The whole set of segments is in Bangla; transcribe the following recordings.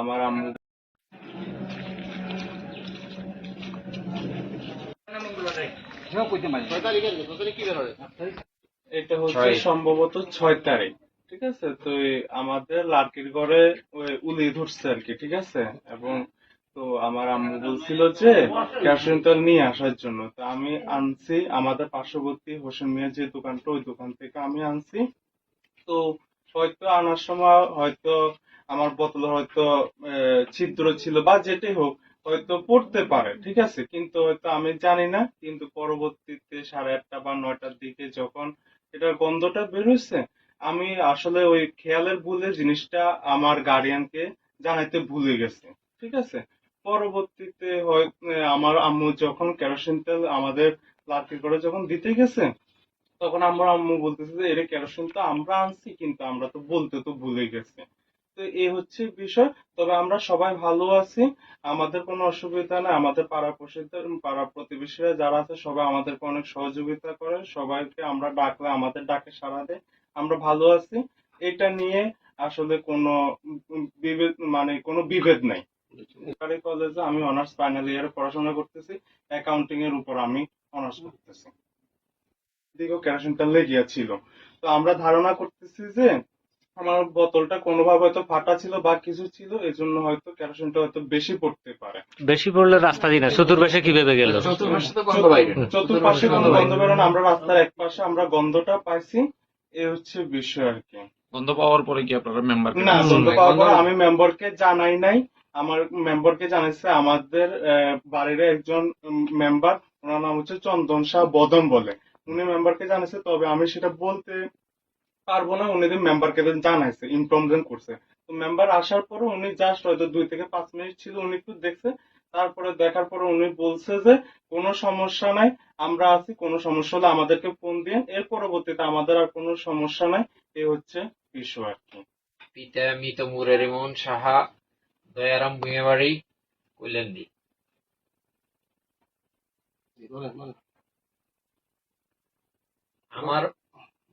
আমার আম্মু। এটা হচ্ছে সম্ভবত ছয় তারিখ ঠিক আছে? তো আমাদের লার্কির ঘরে ওই উলি ধরছে আর কি ঠিক আছে? এবং তো আমার আম্মু বলছিল যে কেরোসিন তেল নিয়ে আসার জন্য। তো আমি আনছি আমাদের পার্শ্ববর্তী হোসেন মিয়া যে দোকানটা ওই দোকান থেকে আমি আনছি। তো হয়তো আনার সময় হয়তো আমার বোতলে হয়তো ছিদ্র ছিল বা যেটাই হোক, হয়তো পড়তে পারে, ঠিক আছে? কিন্তু হয়তো আমি জানি না, কিন্তু পরবর্তীতে সাড়ে আটটা বা নয়টার দিকে যখন এটার গন্ধটা বের হয়েছে আমি আসলে ওই খেয়ালের ভুলে জিনিসটা আমার গার্ডিয়ানকে জানাইতে ভুলে গেছে, ঠিক আছে? পরবর্তীতে হয় আমার আম্মু যখন কেরোসিন তেল আমাদের লাঠির করে যখন দিতে গেছে, তখন আমার আম্মু বলতেছে যে, এর কেরোসিন তো আমরা আনছি, কিন্তু আমরা তো বলতে তো ভুলে গেছি। তো এই হচ্ছে বিষয়। তবে আমরা সবাই ভালো আছি। আমাদের কোনো অসুবিধা নেই। আমাদের পাড়া পাড়া প্রতিবেশীরা যারা আছে, সবাই আমাদেরকে অনেক সহযোগিতা করে। সবাইকে আমরা ডাকলে আমাদের ডাকে সাড়া দেয়। আমরা ভালো আছি। এটা নিয়ে আসলে কোনো বিভেদ মানে কোনো বিভেদ নাই। সরকারি কলেজে আমি অনার্স ফাইনাল ইয়ারে পড়াশোনা করতেছি। অ্যাকাউন্টিং এর উপর আমি অনার্স করতেছি। দিকেও কেরোসিন তেল লেগিয়া ছিল। তো আমরা ধারণা করতেছি যে আমার বোতলটা কোনোভাবে হয়তো ফাটা ছিল বা কিছু ছিল এই জন্য হয়তো কেরোসিনটা হয়তো বেশি পড়তে পারে। বেশি পড়লে রাস্তা দিন চতুর্পাশে কীভাবে গেল? চতুর্পাশে কোনো গন্ধ বেরোনো আমরা রাস্তার এক পাশে আমরা গন্ধটা পাইছি এ হচ্ছে বিষয় আর কি। গন্ধ পাওয়ার পরে কি আপনারা মেম্বার না গন্ধ পাওয়ার পর আমি মেম্বারকে জানাই নাই। আমার মেম্বারকে জানাইছে আমাদের আহ, বাড়ির একজন মেম্বার ওনার নাম হচ্ছে চন্দন শাহ বদন বলে। উনি মেম্বারকে জানাইছে তবে আমি সেটা বলতে পারব না উনি মেম্বারকে জানাইছে ইনফরমেশন করছে। তো মেম্বার আসার পরে উনি জাস্ট হয়তো দুই থেকে পাঁচ মিনিট ছিল উনি একটু দেখছে। তারপরে দেখার পরে উনি বলছে যে কোনো সমস্যা নাই আমরা আছি কোনো সমস্যা হলে আমাদেরকে ফোন দিন এর পরবর্তীতে আমাদের আর কোনো সমস্যা নাই এ হচ্ছে বিষয় আর কি। পিতা মৃত মুরের ইমন সাহা দয়ারাম ভূঁইয়াবাড়ি কৈলান্দি আমার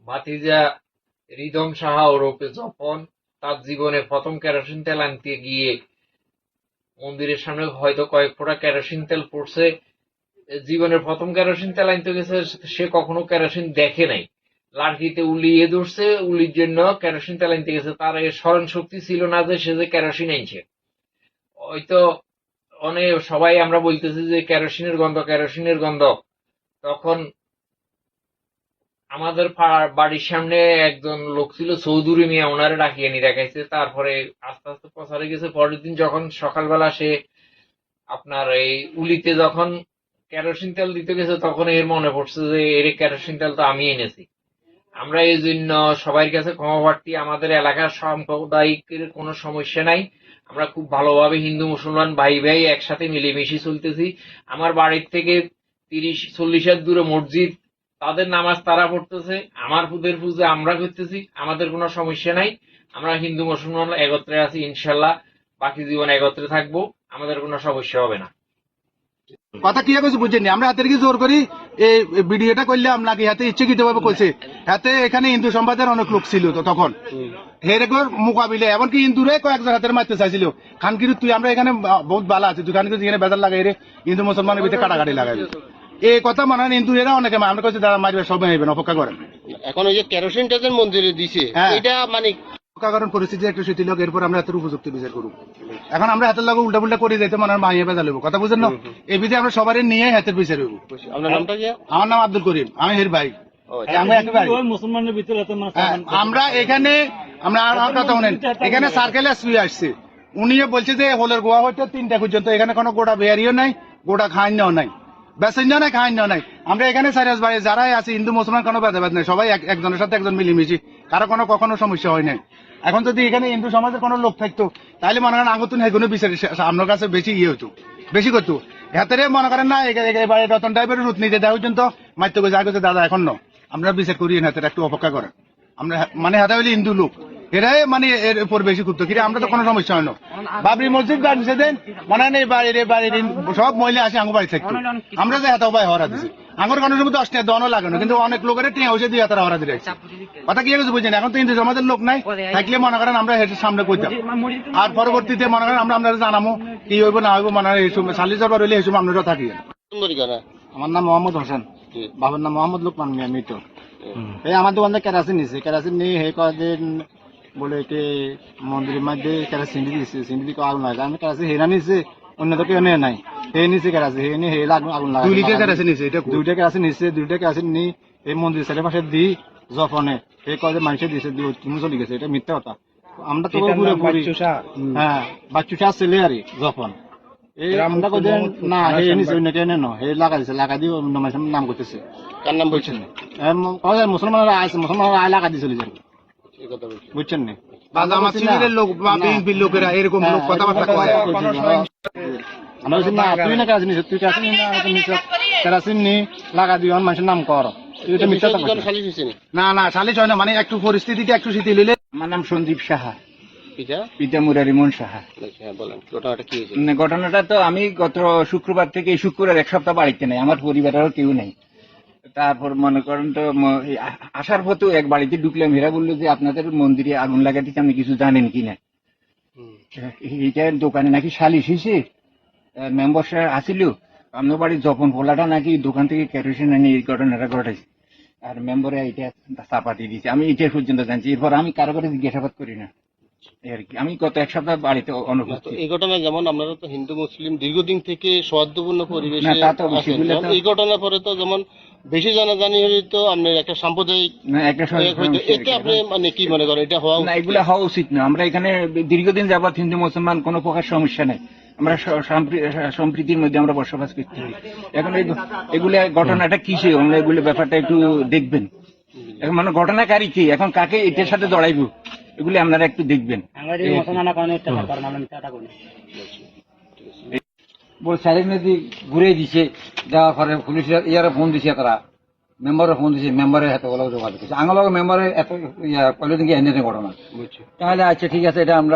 ভাতিজা রিদম সাহা ওরফে জপন, তার জীবনে প্রথম কেরোসিন তেল আনতে গিয়ে মন্দিরের সামনে হয়তো কয়েক ফোঁটা কেরোসিন তেল পড়ছে। জীবনের প্রথম কেরোসিন তেল আনতে গেছে, সে কখনো কেরোসিন দেখে নাই। লাঠিতে উলিয়ে ধরছে, উলির জন্য কেরোসিন তেল আনতে গেছে। তার স্মরণ শক্তি ছিল না যে সে যে কেরোসিন আনছে। হয়তো অনেক, সবাই আমরা বলতেছি যে কেরোসিনের গন্ধ কেরোসিনের গন্ধ। তখন আমাদের বাড়ির সামনে একজন লোক ছিল, চৌধুরী মিয়া, ওনারে ডাকিয়ে নিয়ে দেখাইছে। তারপরে আস্তে আস্তে প্রচারে গেছে। পরের দিন যখন সকালবেলা সে আপনার এই উলিতে যখন কেরোসিন তেল দিতে গেছে, তখন এর মনে পড়ছে যে, এর কেরোসিন তেল তো আমি এনেছি। আমরা এই জন্য সবার কাছে ক্ষমা প্রার্থী, আমাদের এলাকার সাম্প্রদায়িকের কোনো সমস্যা নাই। আমরা খুব ভালোভাবে হিন্দু, মুসলমান, ভাই ভাই একসাথে মিলেমিশে চলতেছি। আমার বাড়ির থেকে তিরিশ চল্লিশ দূরে মসজিদ তাদের নামাজ তারা পড়তেছে, আমার পুদের পুজো আমরা করতেছি, আমাদের কোনো সমস্যা নাই। আমরা হিন্দু, মুসলমান একত্রে আছি ইনশাল্লাহ বাকি জীবন একত্রে থাকব, আমাদের কোনো সমস্যা হবে না। কথা কি কইছে বুঝেনি আমরা হাতের কি জোর করি? এই ভিডিওটা করলে আপনাকে হাতে ইচ্ছাকৃত ভাবে কইছে হাতে এখানে হিন্দু সম্প্রদায়ের অনেক লোক ছিল তো তখন। হেরেগর মোকাবিলে, এমনকি হিন্দুরে কয়েকজন হাতের মারতে চাইছিল। খানকির, তুই আমরা এখানে বহুত ভালো আছি, তুই খানকির এখানে বেজার লাগাই রে। হিন্দু, মুসলমানের ভিতরে কাটাকাটি লাগাইবি এই কথা মনে হয় এরা অনেকে আমরা কইছে দাদা মারবে সব মারবেন অপেক্ষা করেন। এখন ওই যে কেরোসিনটা যে মন্দিরে দিছে হ্যাঁ। এটা মানে অপেক্ষা করেন পরিস্থিতি একটু শিথিল হোক এরপর আমরা হাতের উপযুক্ত বিচার করব এখন আমরা হাতের লাগে উল্টা পুল্টা করে যাইতে মনে হয় মাইয়া বেজা লইব। কথা বুঝেন না? এই বিধে আমরা সবারই নিয়ে হাতের বিচার হইব। আপনার নামটা কি? আমার নাম আব্দুল করিম আমি হের ভাই। ও, আচ্ছা। আমরা হ্যাঁ, আমরা এখানে আমরা আর কথা শুনেন এখানে সার্কেল এসপি আসছে। উনিও বলছে যে হোলের গোয়া হইতে তিনটা পর্যন্ত এখানে কোনো গোটা বেয়ারিও নাই গোটা খাইন্যাও নাই। বেসেঞ্জা নাই খাইন্যাও নাই আমরা এখানে সারিয়াস বাড়ি যারাই আছে, হিন্দু, মুসলমান, কোনো ভেদাভেদ নাই। সবাই একজনের সাথে একজন মিলিমিশি। কারও কোনো কখনো সমস্যা হয় নাই। এখন যদি এখানে হিন্দু সমাজের কোনো লোক থাকতো, তাহলে মনে করেন আগুতুন হেগুনো বিচার আপনার কাছে বেশি ইয়ে হতো, বেশি করতো। হাতেরে মনে করেন না এবারে রতন টাইপের রুট নিতে দেওয়া পর্যন্ত মাইতে গেছে আগে দাদা এখন ন। আমরা বিচার করি হাতের একটু অপেক্ষা করেন। আমরা মানে হাতে হইলে হিন্দু লোক। এরাই মানে এর উপর বেশি করতো কিন্তু আমরা তো কোনো সমস্যা হয় না। বাবরি মসজিদ বানিয়েছে দেন মনে নেই বাড়ির বাড়ির সব মহিলা আসে আঙ্গু বাড়ি থাকতো। আমরা যে এত ভাই হরা দিছি আঙ্গুর কোনো সময় দশ টাকা দনও লাগানো কিন্তু অনেক লোকের টিয়া হয়েছে দিয়ে তারা হরা দিয়ে রাখছে। কথা কি হয়েছে বুঝছেন এখন তো কিন্তু আমাদের লোক নাই থাকলে মনে করেন আমরা হেঁটে সামনে করতাম আর পরবর্তীতে মনে করেন আমরা আপনারা জানাব কি হইব না হইব মনে হয় এই সময় সালি যাবার হইলে এই সময় আপনারা থাকি। আমার নাম মোহাম্মদ হোসেন। বাবার নাম মোহাম্মদ লোকমান মিয়া মৃত এই আমার দোকানে কেরাসিন নিছে। কেরাসিন নিয়ে হে কদিন বলে কি মন্দিরের মধ্যে কেরাসিন দিছে সিন্ডি দিকে আগুন লাগে আমি কেরাসিন হেরা নিছে অন্য তো কেউ নেই নাই। হে নিছে কেরাসিন হে নিয়ে হে আগুন আগুন লাগে দুইটা কেরাসিন নিছে এটা দুইটা কেরাসিন নিছে দুইটা কেরাসিন নি এই মন্দির চারি পাশে দি জফনে। এই কয় যে মানুষে দুই তুমি চলে গেছে এটা মিথ্যা কথা। আমরা তো ঘুরে ঘুরি হ্যাঁ বাচ্চুসা ছেলে আর জফন। এই আমরা কই না হে নিছে অন্য কেউ নেই। হে লাগা দিছে লাগা দিয়ে অন্য মানুষের নাম করতেছে। কার নাম বলছেন? মুসলমানরা আছে মুসলমানরা আয় লাগা দিয়ে চলে যাবে। এই কথা বলছেন বুঝছেন নি? লোক বা বিএনপির লোকেরা এরকম লোক কথাবার্তা কয়। আমরা বলছি না তুই না কাজ নিস তুই কাজ নিস না তুই নিস কেরাসিন নি লাগা দিও মানুষের নাম কর। এটা মিথ্যা কথা দুজন খালি হয়েছে নি না না সালিশ হয় না মানে একটু পরিস্থিতিটা একটু শিথিল হইলে আমার নাম সন্দীপ সাহা। পিতা? পিতা মুরারিমন সাহা। হয়েছে উম, ঘটনাটা তো আমি গত শুক্রবার থেকে শুক্রবার এক সপ্তাহ বাড়িতে নাই আমার পরিবারেরও কেউ নেই। তারপর মনে করেন তো আসার পথেও এক বাড়িতে ঢুকলাম এরা বলল যে আপনাদের মন্দিরে আগুন লাগাতে আপনি কিছু জানেন কিনা এইটা দোকানে নাকি সালিশ হয়েছে মেম্বার সাহেব আসিল আপনার বাড়ির যখন পোলাটা নাকি দোকান থেকে কেরোসিন এনে এই ঘটনাটা ঘটাইছে। আর মেম্বারে এটা চাপা দিয়ে দিয়েছে। আমি এটা পর্যন্ত জানছি। এরপর আমি কারও করে জিজ্ঞাসাবাদ করি না। আর কি? আমি গত এক সপ্তাহ বাড়িতে তো অনুপস্থিত এই যেমন আপনারা তো হিন্দু মুসলিম দীর্ঘদিন থেকে সৌহার্দ্যপূর্ণ পরিবেশে এই পরে তো যেমন বেশি জানাজানি হলে তো আপনার একটা সাম্প্রদায়িক এক আপনি মানে কি মনে করেন? এটা হওয়া না এগুলো হওয়া উচিত না। আমরা এখানে দীর্ঘদিন যাবৎ হিন্দু মুসলমান কোনো প্রকার সমস্যা নেই। আমরা সম্প্রীতির মধ্যে আমরা বসবাস করতে পারি এখন এগুলো ঘটনাটা কিসে আমরা এগুলো ব্যাপারটা একটু দেখবেন। এখন মানে ঘটনাকারী কি? এখন কাকে এটার সাথে জড়াইবো? এগুলো আপনারা একটু দেখবেন। চারি ঘুরে দিছে যাওয়ার পরে পুলিশ ইয়ারে ফোন দিছে তারা। মেম্বারে ফোন দিছে মেম্বারে হাতে বলা যোগাযোগ করছে। আঙুল মেম্বারে এত ইয়া কলে নাকি এনে ঘটনা। তাহলে আচ্ছা ঠিক আছে এটা আমরা